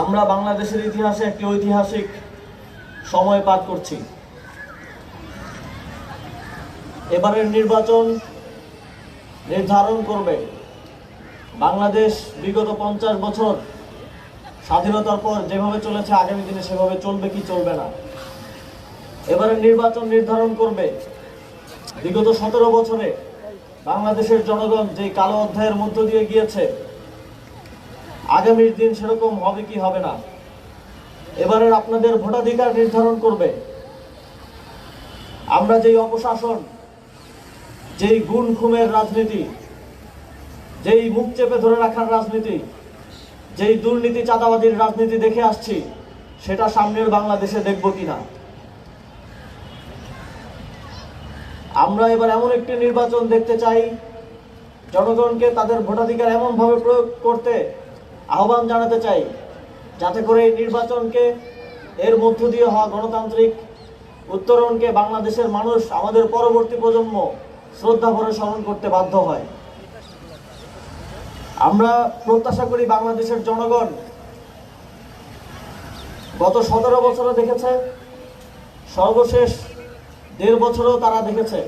আমরা বাংলাদেশের ইতিহাসে একটি ঐতিহাসিক সময় পার করছি। এবারের নির্বাচন নির্ধারণ করবে বাংলাদেশ বিগত পঞ্চাশ বছর স্বাধীনতার পর যেভাবে চলেছে, আগামী দিনে সেভাবে চলবে কি চলবে না। এবারের নির্বাচন নির্ধারণ করবে বিগত সতেরো বছরে বাংলাদেশের জনগণ যে কালো অধ্যায়ের মধ্য দিয়ে গিয়েছে আগামীর দিন সেরকম হবে কি হবে না? এবারের আপনাদের ভোটাধিকার নির্ধারণ করবে। আমরা যেই অপশাসন, যেই গুণ খুমের রাজনীতি, যেই মুখ চেপে ধরে রাখার রাজনীতি, যেই দুর্নীতি চাঁদাবাজির রাজনীতি দেখে আসছি, সেটা সামনের বাংলাদেশে দেখব কিনা। আমরা এবার এমন একটি নির্বাচন দেখতে চাই, জনগণকে তাদের ভোটাধিকার এমনভাবে প্রয়োগ করতে আহ্বান জানাতে চাই, যাতে করে এই নির্বাচনকে এর মধ্য দিয়ে হওয়া গণতান্ত্রিক উত্তরণকে বাংলাদেশের মানুষ আমাদের পরবর্তী প্রজন্ম শ্রদ্ধা ভরে স্মরণ করতে বাধ্য হয়। আমরা প্রত্যাশা করি বাংলাদেশের জনগণ গত সতেরো বছরে দেখেছে, সর্বশেষ দেড় বছরেও তারা দেখেছে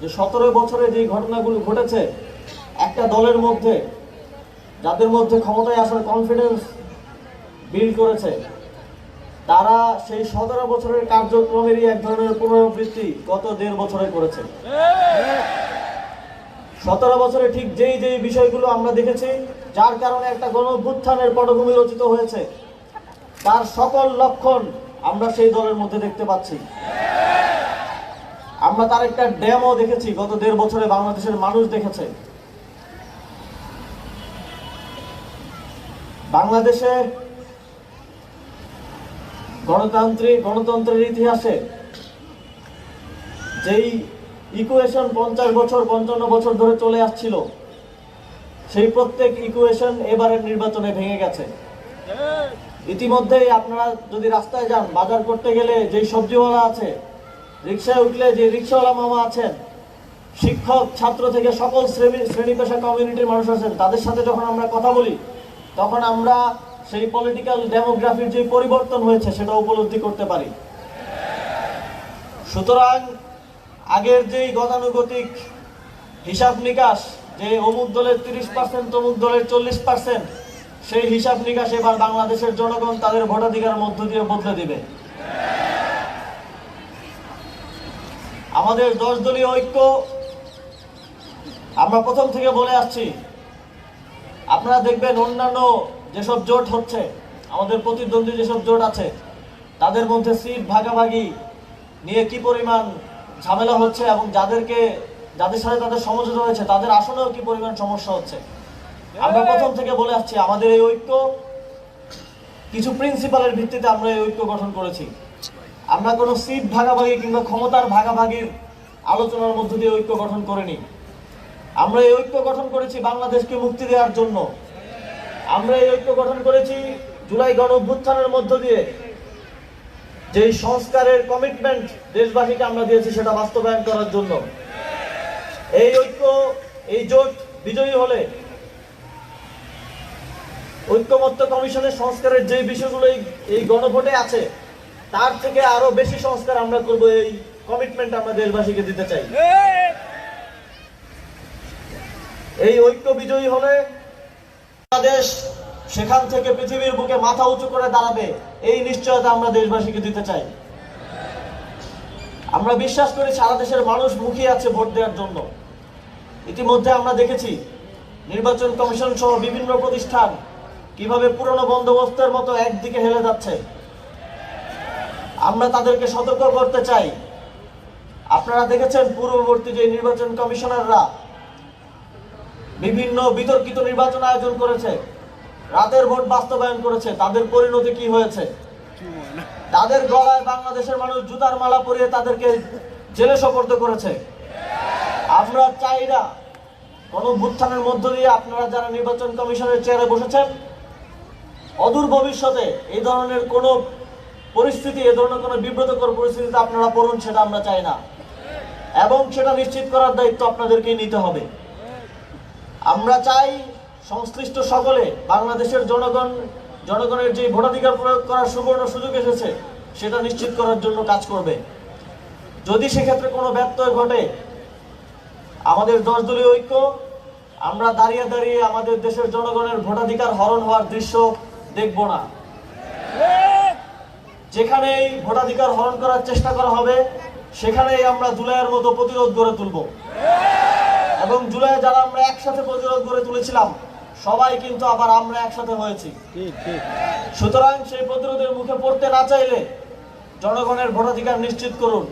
যে সতেরো বছরে যে ঘটনাগুলো ঘটেছে, একটা দলের মধ্যে যাদের মধ্যে ক্ষমতায় আসার কনফিডেন্স বিল্ড করেছে, তারা সেই সতেরো বছরের কার্যক্রমেরই এক ধরনের পুনরাবৃত্তি গত দেড় বছরে করেছে। সতেরো বছরে ঠিক যেই যেই বিষয়গুলো আমরা দেখেছি, যার কারণে একটা গণ অভ্যুত্থানের পটভূমি রচিত হয়েছে, তার সকল লক্ষণ আমরা সেই দলের মধ্যে দেখতে পাচ্ছি। আমরা তার একটা ড্যামও দেখেছি, গত দেড় বছরে বাংলাদেশের মানুষ দেখেছে। বাংলাদেশে গণতান্ত্রিক গণতন্ত্রের ইতিহাসে যেই ইকুয়েশন পঞ্চাশ বছর, পঞ্চান্ন বছর ধরে চলে আসছিল, সেই প্রত্যেক ইকুয়েশন এবারের নির্বাচনে ভেঙে গেছে। ইতিমধ্যেই আপনারা যদি রাস্তায় যান, বাজার করতে গেলে যেই সবজিওয়ালা আছে, রিক্সায় উঠলে যে রিক্সাওয়ালা মামা আছেন, শিক্ষক, ছাত্র থেকে সকল শ্রেণি শ্রেণি পেশা কমিউনিটির মানুষ আছেন, তাদের সাথে যখন আমরা কথা বলি তখন আমরা সেই পলিটিক্যাল ডেমোগ্রাফির যে পরিবর্তন হয়েছে, সেটা উপলব্ধি করতে পারি। সুতরাং আগের যেই গতানুগতিক হিসাব নিকাশ, যে অমুক দলের তিরিশ পার্সেন্ট তমুক দলের চল্লিশ পার্সেন্ট সেই হিসাব নিকাশ এবার বাংলাদেশের জনগণ তাদের ভোটাধিকার মধ্য দিয়ে বদলে দিবে। আমাদের দশ দলীয় ঐক্য, আমরা প্রথম থেকে বলে আসছি আপনারা দেখবেন অন্যান্য যেসব জোট হচ্ছে আমাদের প্রতিদ্বন্দ্বী যেসব জোট আছে তাদের মধ্যে সিট ভাগাভাগি নিয়ে কি পরিমাণ ঝামেলা হচ্ছে এবং যাদেরকে যাদের সাথে তাদের সমঝোতা হয়েছে তাদের আসলেও কি পরিমাণ সমস্যা হচ্ছে? আমরা প্রথম থেকে বলে আসছি আমাদের এই ঐক্য কিছু প্রিন্সিপালের ভিত্তিতে আমরা এই ঐক্য গঠন করেছি। আমরা কোনো সিট ভাগাভাগি কিংবা ক্ষমতার ভাগাভাগির আলোচনার মধ্য দিয়ে ঐক্য গঠন করিনি। আমরা এই ঐক্য গঠন করেছি বাংলাদেশকে মুক্তি দেওয়ার জন্য। আমরা এই ঐক্য গঠন করেছি জুলাই গণ অভ্যুত্থানের মধ্য দিয়ে। যেই সংস্কারের কমিটমেন্ট দেশবাসীকে আমরা দিয়েছি সেটা বাস্তবায়ন করার জন্য। এই ঐক্য, এই জোট বিজয়ী হলে ঐক্যমত্য কমিশনের সংস্কারের যে বিষয়গুলো এই- এই গণভোটে আছে, তার থেকে আরও বেশি সংস্কার আমরা করব, এই কমিটমেন্ট আমরা দেশবাসীকে দিতে চাই। এই ঐক্য বিজয়ী হলে বাংলাদেশ সেখান থেকে পৃথিবীর বুকে মাথা উঁচু করে দাঁড়াবে। এই নিশ্চয়তা আমরা দেশবাসীকে দিতে চাই। আমরা বিশ্বাস করি সারা দেশের মানুষ মুখিয়ে আছে ভোট দেওয়ার জন্য। ইতিমধ্যে আমরা দেখেছি নির্বাচন কমিশন সহ বিভিন্ন প্রতিষ্ঠান কীভাবে পুরনো বন্দোবস্তের মতো একদিকে হেলে যাচ্ছে। আমরা তাদেরকে সতর্ক করতে চাই। আপনারা দেখেছেন পূর্ববর্তী যে নির্বাচন কমিশনাররা বিভিন্ন বিতর্কিত নির্বাচন আয়োজন করেছে। রাতের ভোট বাস্তবায়ন করেছে। তাদের পরিণতি কি হয়েছে? তাদের গলায় বাংলাদেশের মানুষ জুতার মালা পরিয়ে তাদেরকে জেলে সোপর্দ করেছে। আমরা চাই না কোন ভুত্থানের মধ্য দিয়ে আপনারা যারা নির্বাচন কমিশনের চেয়ারে বসেছেন, অদূর ভবিষ্যতে এই ধরনের কোনো পরিস্থিতি, এ ধরনের কোনো বিব্রতকর পরিস্থিতিতে আপনারা পড়ুন, সেটা আমরা চাই না। এবং সেটা নিশ্চিত করার দায়িত্ব আপনাদেরকেই নিতে হবে। আমরা চাই সংশ্লিষ্ট সকলে বাংলাদেশের জনগণ, জনগণের যে ভোটাধিকার প্রয়োগ করার সুবর্ণ সুযোগ এসেছে, সেটা নিশ্চিত করার জন্য কাজ করবে। যদি সেক্ষেত্রে কোনো ব্যত্যয় ঘটে, আমাদের দশ দলীয় ঐক্য, আমরা দাঁড়িয়ে দাঁড়িয়ে আমাদের দেশের জনগণের ভোটাধিকার হরণ হওয়ার দৃশ্য দেখব না। যেখানেই ভোটাধিকার হরণ করার চেষ্টা করা হবে, সেখানেই আমরা জুলাইয়ের মতো প্রতিরোধ গড়ে তুলব। এবং জুলাই যারা আমরা একসাথে প্রতিরোধ গড়ে তুলেছিলাম, সবাই কিন্তু আবার আমরা একসাথে হয়েছি। সুতরাং সেই প্রতিরোধের মুখে পড়তে না চাইলে জনগণের ভোটাধিকার নিশ্চিত করুন।